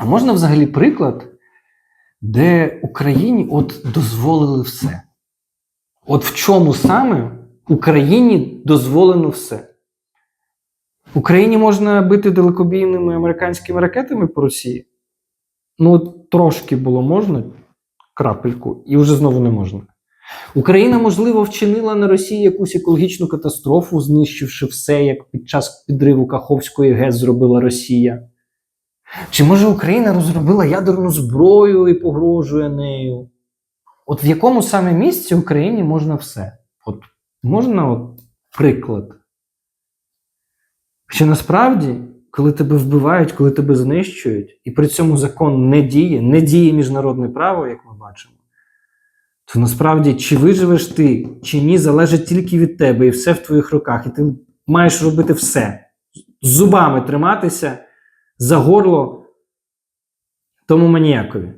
А можна взагалі приклад, де Україні от дозволили все? От в чому саме Україні дозволено все? Україні можна бити далекобійними американськими ракетами по Росії? Ну, от трошки було можна, крапельку, і вже знову не можна. Україна, можливо, вчинила на Росії якусь екологічну катастрофу, знищивши все, як під час підриву Каховської ГЕС зробила Росія. Чи може Україна розробила ядерну зброю і погрожує нею? От в якому саме місці Україні можна все? От можна от приклад? Що насправді, коли тебе вбивають, коли тебе знищують, і при цьому закон не діє, не діє міжнародне право, як ми бачимо, то насправді чи виживеш ти, чи ні, залежить тільки від тебе, і все в твоїх руках. І ти маєш робити все. Зубами триматися за горло тому маніякові.